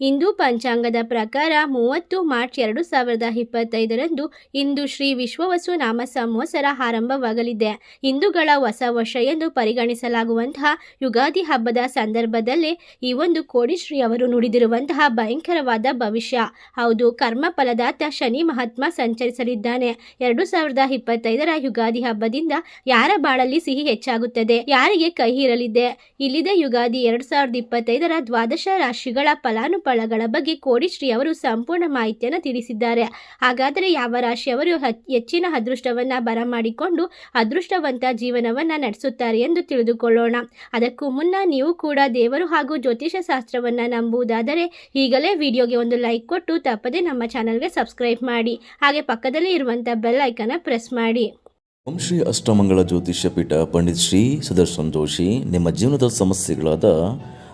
ಇಂದು ಪಂಚಾಂಗದ ಪ್ರಕಾರ ಮೂವತ್ತು ಮಾರ್ಚ್ ಎರಡು ಸಾವಿರದ ಇಪ್ಪತ್ತೈದರಂದು ಇಂದು ಶ್ರೀ ವಿಶ್ವವಸು ನಾಮ ಸಂವತ್ಸರ ಆರಂಭವಾಗಲಿದೆ. ಹಿಂದೂಗಳ ಹೊಸ ವರ್ಷ ಎಂದು ಪರಿಗಣಿಸಲಾಗುವಂತಹ ಯುಗಾದಿ ಹಬ್ಬದ ಸಂದರ್ಭದಲ್ಲೇ ಈ ಒಂದು ಕೋಡಿಶ್ರೀ ಅವರು ನುಡಿದಿರುವಂತಹ ಭಯಂಕರವಾದ ಭವಿಷ್ಯ. ಹೌದು, ಕರ್ಮ ಫಲದಾತ ಶನಿ ಮಹಾತ್ಮ ಸಂಚರಿಸಲಿದ್ದಾನೆ. ಎರಡು ಸಾವಿರದ ಇಪ್ಪತ್ತೈದರ ಯುಗಾದಿ ಹಬ್ಬದಿಂದ ಯಾರ ಬಾಳಲ್ಲಿ ಸಿಹಿ ಹೆಚ್ಚಾಗುತ್ತದೆ, ಯಾರಿಗೆ ಕೈ ಇರಲಿದೆ? ಇಲ್ಲಿದೆ ಯುಗಾದಿ ಎರಡು ಸಾವಿರದ ಇಪ್ಪತ್ತೈದರ ದ್ವಾದಶ ರಾಶಿಗಳ ಫಲಾನುಫಲಗಳ ಬಗ್ಗೆ ಕೋಡಿಶ್ರೀ ಅವರು ಸಂಪೂರ್ಣ ಮಾಹಿತಿಯನ್ನು ತಿಳಿಸಿದ್ದಾರೆ. ಹಾಗಾದರೆ ಯಾವ ರಾಶಿಯವರು ಹೆಚ್ಚಿನ ಅದೃಷ್ಟವನ್ನು ಬರಮಾಡಿಕೊಂಡು ಅದೃಷ್ಟವಂತ ಜೀವನವನ್ನು ನಡೆಸುತ್ತಾರೆ ಎಂದು ತಿಳಿದುಕೊಳ್ಳೋಣ. ಅದಕ್ಕೂ ಮುನ್ನ ನೀವು ಕೂಡ ದೇವರು ಹಾಗೂ ಜ್ಯೋತಿಷ ಶಾಸ್ತ್ರವನ್ನು ನಂಬುವುದಾದರೆ ಈಗಲೇ ವಿಡಿಯೋಗೆ ಒಂದು ಲೈಕ್ ಕೊಟ್ಟು ತಪ್ಪದೆ ನಮ್ಮ ಚಾನಲ್ಗೆ ಸಬ್ಸ್ಕ್ರೈಬ್ ಮಾಡಿ. ಹಾಗೆ ಪಕ್ಕದಲ್ಲಿ ಇರುವಂಥ ಬೆಲ್ ಐಕನ್ನ ಪ್ರೆಸ್ ಮಾಡಿ. ಓಂ ಶ್ರೀ ಅಷ್ಟಮಂಗಳ ಜ್ಯೋತಿಷ್ಯ ಪೀಠ ಪಂಡಿತ್ ಶ್ರೀ ಸುದರ್ಶನ್ ಜೋಶಿ ನಿಮ್ಮ ಜೀವನದ ಸಮಸ್ಯೆಗಳಾದ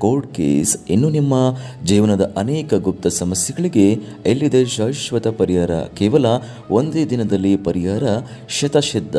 ಕೋರ್ಟ್ ಕೇಸ್ ಇನ್ನು ನಿಮ್ಮ ಜೀವನದ ಅನೇಕ ಗುಪ್ತ ಸಮಸ್ಯೆಗಳಿಗೆ ಎಲ್ಲಿದೆ ಶಾಶ್ವತ ಪರಿಹಾರ? ಕೇವಲ ಒಂದೇ ದಿನದಲ್ಲಿ ಪರಿಹಾರ? ಶತಸಿದ್ಧ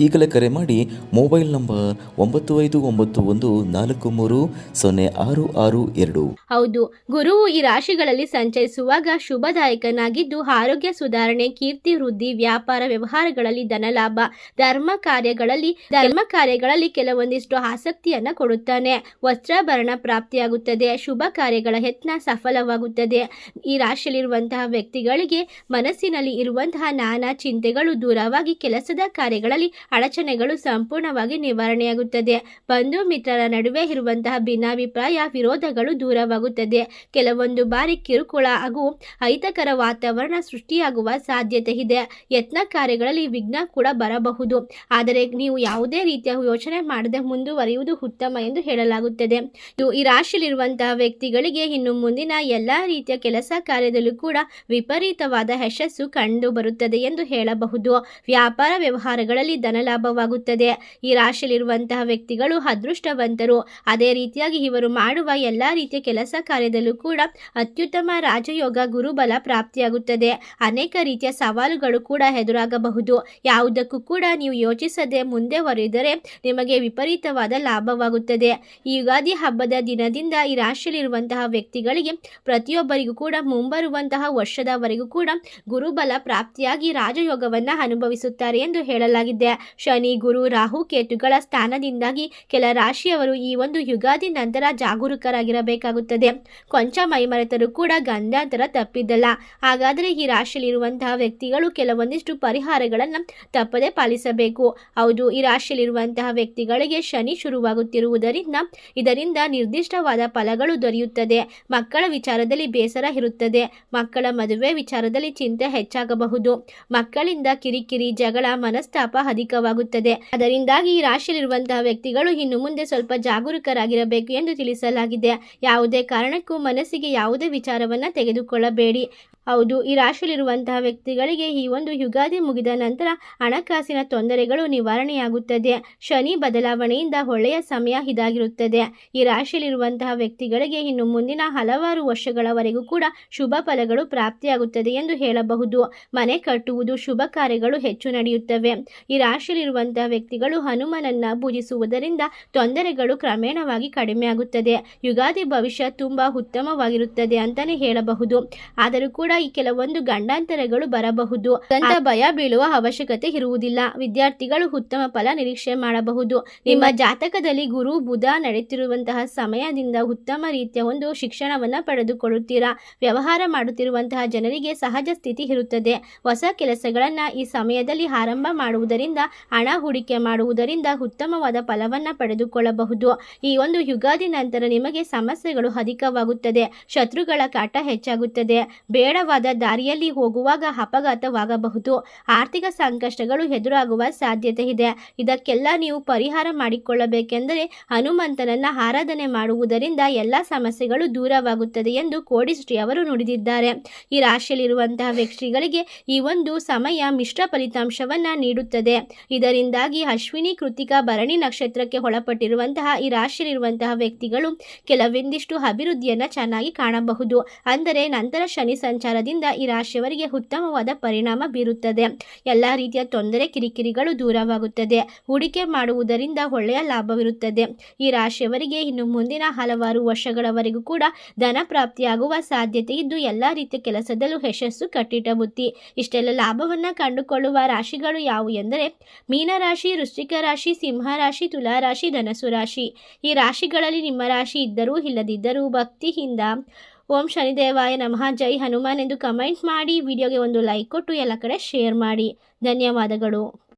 ಈಗಲೇ ಕರೆ ಮಾಡಿ ಮೊಬೈಲ್ ನಂಬರ್ ಒಂಬತ್ತು ಐದು ಒಂಬತ್ತು ಒಂದು ನಾಲ್ಕು ಮೂರು ಸೊನ್ನೆ ಆರು ಆರು ಎರಡು. ಹೌದು. ಗುರುವು ಈ ರಾಶಿಗಳಲ್ಲಿ ಸಂಚರಿಸುವಾಗ ಶುಭದಾಯಕನಾಗಿದ್ದು ಆರೋಗ್ಯ ಸುಧಾರಣೆ, ಕೀರ್ತಿ ವೃದ್ಧಿ, ವ್ಯಾಪಾರ ವ್ಯವಹಾರಗಳಲ್ಲಿ ಧನಲಾಭ ಧರ್ಮ ಕಾರ್ಯಗಳಲ್ಲಿ ಧರ್ಮ ಕಾರ್ಯಗಳಲ್ಲಿ ಕೆಲವೊಂದಿಷ್ಟು ಆಸಕ್ತಿಯನ್ನ ಕೊಡುತ್ತಾನೆ. ವಸ್ತ್ರಾಭರಣ ಪ್ರಾಪ್ತಿಯಾಗುತ್ತದೆ ಶುಭ ಕಾರ್ಯಗಳ ಯತ್ನ ಸಫಲವಾಗುತ್ತದೆ. ಈ ರಾಶಿಯಲ್ಲಿರುವಂತಹ ವ್ಯಕ್ತಿಗಳಿಗೆ ಮನಸ್ಸಿನಲ್ಲಿ ಇರುವಂತಹ ನಾನಾ ಚಿಂತೆಗಳು ದೂರವಾಗಿ ಕೆಲಸದ ಕಾರ್ಯಗಳಲ್ಲಿ ಅಡಚಣೆಗಳು ಸಂಪೂರ್ಣವಾಗಿ ನಿವಾರಣೆಯಾಗುತ್ತದೆ. ಬಂಧು ಮಿತ್ರರ ನಡುವೆ ಇರುವಂತಹ ಭಿನ್ನಾಭಿಪ್ರಾಯ, ವಿರೋಧಗಳು ದೂರವಾಗುತ್ತದೆ. ಕೆಲವೊಂದು ಬಾರಿ ಕಿರುಕುಳ ಹಾಗೂ ಅಹಿತಕರ ವಾತಾವರಣ ಸೃಷ್ಟಿಯಾಗುವ ಸಾಧ್ಯತೆ ಇದೆ. ಯತ್ನ ಕಾರ್ಯಗಳಲ್ಲಿ ವಿಘ್ನ ಕೂಡ ಬರಬಹುದು. ಆದರೆ ನೀವು ಯಾವುದೇ ರೀತಿಯ ಯೋಚನೆ ಮಾಡದೆ ಮುಂದುವರಿಯುವುದು ಉತ್ತಮ ಎಂದು ಹೇಳಲಾಗುತ್ತದೆ. ಇದು ಈ ರಾಶಿಯಲ್ಲಿರುವಂತಹ ವ್ಯಕ್ತಿಗಳಿಗೆ ಇನ್ನು ಮುಂದಿನ ಎಲ್ಲ ರೀತಿಯ ಕೆಲಸ ಕಾರ್ಯದಲ್ಲೂ ಕೂಡ ವಿಪರೀತವಾದ ಯಶಸ್ಸು ಕಂಡು ಬರುತ್ತದೆ ಎಂದು ಹೇಳಬಹುದು. ವ್ಯಾಪಾರ ವ್ಯವಹಾರಗಳಲ್ಲಿ ಧನಲಾಭವಾಗುತ್ತದೆ ಈ ರಾಶಿಯಲ್ಲಿರುವಂತಹ ವ್ಯಕ್ತಿಗಳು ಅದೃಷ್ಟವಂತರು. ಅದೇ ರೀತಿಯಾಗಿ ಇವರು ಮಾಡುವ ಎಲ್ಲ ರೀತಿಯ ಕೆಲಸ ಕಾರ್ಯದಲ್ಲೂ ಕೂಡ ಅತ್ಯುತ್ತಮ ರಾಜಯೋಗ ಗುರುಬಲ ಪ್ರಾಪ್ತಿಯಾಗುತ್ತದೆ. ಅನೇಕ ರೀತಿಯ ಸವಾಲುಗಳು ಕೂಡ ಎದುರಾಗಬಹುದು. ಯಾವುದಕ್ಕೂ ಕೂಡ ನೀವು ಯೋಚಿಸದೆ ಮುಂದೆ ನಿಮಗೆ ವಿಪರೀತವಾದ ಲಾಭವಾಗುತ್ತದೆ. ಈ ಯುಗಾದಿ ಹಬ್ಬದ ದಿನದಿಂದ ಈ ರಾಶಿಯಲ್ಲಿರುವಂತಹ ವ್ಯಕ್ತಿಗಳಿಗೆ ಪ್ರತಿಯೊಬ್ಬರಿಗೂ ಕೂಡ ಮುಂಬರುವಂತಹ ವರ್ಷದವರೆಗೂ ಕೂಡ ಗುರುಬಲ ಪ್ರಾಪ್ತಿಯಾಗಿ ರಾಜಯೋಗವನ್ನು ಅನುಭವಿಸುತ್ತಾರೆ ಎಂದು ಹೇಳಲಾಗಿದೆ. ಶನಿ, ಗುರು, ರಾಹು, ಕೇತುಗಳ ಸ್ಥಾನದಿಂದಾಗಿ ಕೆಲ ರಾಶಿಯವರು ಈ ಒಂದು ಯುಗಾದಿ ನಂತರ ಜಾಗರೂಕರಾಗಿರಬೇಕಾಗುತ್ತದೆ. ಕೊಂಚ ಮೈಮರೆತರು ಕೂಡ ಗಂಧಾಂತರ ತಪ್ಪಿದ್ದಲ್ಲ. ಹಾಗಾದರೆ ಈ ರಾಶಿಯಲ್ಲಿರುವಂತಹ ವ್ಯಕ್ತಿಗಳು ಕೆಲವೊಂದಿಷ್ಟು ಪರಿಹಾರಗಳನ್ನು ತಪ್ಪದೆ ಪಾಲಿಸಬೇಕು. ಹೌದು, ಈ ರಾಶಿಯಲ್ಲಿರುವಂತಹ ವ್ಯಕ್ತಿಗಳಿಗೆ ಶನಿ ಶುರುವಾಗುತ್ತಿರುವುದರಿಂದ ಇದರಿಂದ ನಿರ್ದಿಷ್ಟವಾದ ಫಲಗಳು ದೊರೆಯುತ್ತದೆ. ಮಕ್ಕಳ ವಿಚಾರದಲ್ಲಿ ಬೇಸರ ಇರುತ್ತದೆ. ಮಕ್ಕಳ ಮದುವೆ ವಿಚಾರದಲ್ಲಿ ಚಿಂತೆ ಹೆಚ್ಚಾಗಬಹುದು. ಮಕ್ಕಳಿಂದ ಕಿರಿಕಿರಿ, ಜಗಳ, ಮನಸ್ತಾಪ ಅಧಿಕವಾಗುತ್ತದೆ. ಅದರಿಂದಾಗಿ ಈ ರಾಶಿಯಲ್ಲಿರುವಂತಹ ವ್ಯಕ್ತಿಗಳು ಇನ್ನು ಮುಂದೆ ಸ್ವಲ್ಪ ಜಾಗರೂಕರಾಗಿರಬೇಕು ಎಂದು ತಿಳಿಸಲಾಗಿದೆ. ಯಾವುದೇ ಕಾರಣಕ್ಕೂ ಮನಸ್ಸಿಗೆ ಯಾವುದೇ ವಿಚಾರವನ್ನ ತೆಗೆದುಕೊಳ್ಳಬೇಡಿ. ಹೌದು, ಈ ರಾಶಿಯಲ್ಲಿರುವಂತಹ ವ್ಯಕ್ತಿಗಳಿಗೆ ಈ ಒಂದು ಯುಗಾದಿ ಮುಗಿದ ನಂತರ ಹಣಕಾಸಿನ ತೊಂದರೆಗಳು ನಿವಾರಣೆಯಾಗುತ್ತದೆ. ಶನಿ ಬದಲಾವಣೆಯಿಂದ ಒಳ್ಳೆಯ ಸಮಯ ಇದಾಗಿರುತ್ತದೆ. ಈ ರಾಶಿಯಲ್ಲಿರುವಂತಹ ವ್ಯಕ್ತಿಗಳಿಗೆ ಇನ್ನು ಮುಂದಿನ ಹಲವಾರು ವರ್ಷಗಳವರೆಗೂ ಕೂಡ ಶುಭ ಫಲಗಳು ಪ್ರಾಪ್ತಿಯಾಗುತ್ತದೆ ಎಂದು ಹೇಳಬಹುದು. ಮನೆ ಕಟ್ಟುವುದು, ಶುಭ ಕಾರ್ಯಗಳು ಹೆಚ್ಚು ನಡೆಯುತ್ತವೆ. ಈ ರಾಶಿಯಲ್ಲಿರುವಂತಹ ವ್ಯಕ್ತಿಗಳು ಹನುಮನನ್ನ ಪೂಜಿಸುವುದರಿಂದ ತೊಂದರೆಗಳು ಕ್ರಮೇಣವಾಗಿ ಕಡಿಮೆಯಾಗುತ್ತದೆ. ಯುಗಾದಿ ಭವಿಷ್ಯ ತುಂಬಾ ಉತ್ತಮವಾಗಿರುತ್ತದೆ ಅಂತಾನೆ ಹೇಳಬಹುದು. ಆದರೂ ಕೂಡ ಈ ಕೆಲವೊಂದು ಗಂಡಾಂತರಗಳು ಬರಬಹುದು. ಅಂತ ಭಯ ಬೀಳುವ ಅವಶ್ಯಕತೆ ಇರುವುದಿಲ್ಲ. ವಿದ್ಯಾರ್ಥಿಗಳು ಉತ್ತಮ ಫಲ ನಿರೀಕ್ಷೆ ಮಾಡಬಹುದು. ನಿಮ್ಮ ಜಾತಕದಲ್ಲಿ ಗುರು ಬುಧ ನಡೆಯುತ್ತಿರುವಂತಹ ಸಮಯದಿಂದ ಉತ್ತಮ ರೀತಿಯ ಒಂದು ಶಿಕ್ಷಣವನ್ನ ಪಡೆದುಕೊಳ್ಳುತ್ತೀರಾ? ವ್ಯವಹಾರ ಮಾಡುತ್ತಿರುವಂತಹ ಜನರಿಗೆ ಸಹಜ ಸ್ಥಿತಿ ಇರುತ್ತದೆ. ಹೊಸ ಕೆಲಸಗಳನ್ನ ಈ ಸಮಯದಲ್ಲಿ ಆರಂಭ ಮಾಡುವುದರಿಂದ ಹಣ ಹೂಡಿಕೆ ಮಾಡುವುದರಿಂದ ಉತ್ತಮವಾದ ಫಲವನ್ನ ಪಡೆದುಕೊಳ್ಳಬಹುದು. ಈ ಒಂದು ಯುಗಾದಿ ನಂತರ ನಿಮಗೆ ಸಮಸ್ಯೆಗಳು ಅಧಿಕವಾಗುತ್ತದೆ. ಶತ್ರುಗಳ ಕಾಟ ಹೆಚ್ಚಾಗುತ್ತದೆ. ಬೇಡ ವಿಶಾಲವಾದ ದಾರಿಯಲ್ಲಿ ಹೋಗುವಾಗ ಅಪಘಾತವಾಗಬಹುದು. ಆರ್ಥಿಕ ಸಂಕಷ್ಟಗಳು ಎದುರಾಗುವ ಸಾಧ್ಯತೆ ಇದೆ. ಇದಕ್ಕೆಲ್ಲ ನೀವು ಪರಿಹಾರ ಮಾಡಿಕೊಳ್ಳಬೇಕೆಂದರೆ ಹನುಮಂತನನ್ನ ಆರಾಧನೆ ಮಾಡುವುದರಿಂದ ಎಲ್ಲ ಸಮಸ್ಯೆಗಳು ದೂರವಾಗುತ್ತದೆ ಎಂದು ಕೋಡಿಶ್ರೀ ಅವರು ನುಡಿದಿದ್ದಾರೆ. ಈ ರಾಶಿಯಲ್ಲಿರುವಂತಹ ವ್ಯಕ್ತಿಗಳಿಗೆ ಈ ಒಂದು ಸಮಯ ಮಿಶ್ರ ಫಲಿತಾಂಶವನ್ನ ನೀಡುತ್ತದೆ. ಇದರಿಂದಾಗಿ ಅಶ್ವಿನಿ ಕೃತಿಕಾ ಭರಣಿ ನಕ್ಷತ್ರಕ್ಕೆ ಒಳಪಟ್ಟಿರುವಂತಹ ಈ ರಾಶಿಯಲ್ಲಿರುವಂತಹ ವ್ಯಕ್ತಿಗಳು ಕೆಲವೊಂದಿಷ್ಟು ಅಭಿವೃದ್ಧಿಯನ್ನ ಚೆನ್ನಾಗಿ ಕಾಣಬಹುದು. ಅಂದರೆ ನಂತರ ಶನಿ ಸಂಚಾರದಿಂದ ಈ ರಾಶಿಯವರಿಗೆ ಉತ್ತಮವಾದ ಪರಿಣಾಮ ಬೀರುತ್ತದೆ. ಎಲ್ಲ ರೀತಿಯ ತೊಂದರೆ, ಕಿರಿಕಿರಿಗಳು ದೂರವಾಗುತ್ತದೆ. ಹೂಡಿಕೆ ಮಾಡುವುದರಿಂದ ಒಳ್ಳೆಯ ಲಾಭವಿರುತ್ತದೆ. ಈ ರಾಶಿಯವರಿಗೆ ಇನ್ನು ಮುಂದಿನ ಹಲವಾರು ವರ್ಷಗಳವರೆಗೂ ಕೂಡ ಧನ ಪ್ರಾಪ್ತಿಯಾಗುವ ಸಾಧ್ಯತೆ ಇದ್ದು, ಎಲ್ಲ ರೀತಿಯ ಕೆಲಸದಲ್ಲೂ ಯಶಸ್ಸು ಕಟ್ಟಿಟ್ಟ ಬುತ್ತಿ. ಇಷ್ಟೆಲ್ಲ ಲಾಭವನ್ನು ಕಂಡುಕೊಳ್ಳುವ ರಾಶಿಗಳು ಯಾವುವು ಎಂದರೆ, ಮೀನರಾಶಿ, ವೃಶ್ಚಿಕ ರಾಶಿ, ಸಿಂಹ ರಾಶಿ, ತುಲಾ ರಾಶಿ ಧನಸು ರಾಶಿ. ಈ ರಾಶಿಗಳಲ್ಲಿ ನಿಮ್ಮ ರಾಶಿ ಇದ್ದರೂ, ಇಲ್ಲದಿದ್ದರೂ ಭಕ್ತಿಯಿಂದ ಓಂ ಶನಿದೇವಾಯ ನಮಃ. ಜೈ ಹನುಮಾನ್ ಎಂದು ಕಮೆಂಟ್ ಮಾಡಿ, ವಿಡಿಯೋಗೆ ಒಂದು ಲೈಕ್ ಕೊಟ್ಟು ಎಲ್ಲ ಕಡೆ ಶೇರ್ ಮಾಡಿ. ಧನ್ಯವಾದಗಳು.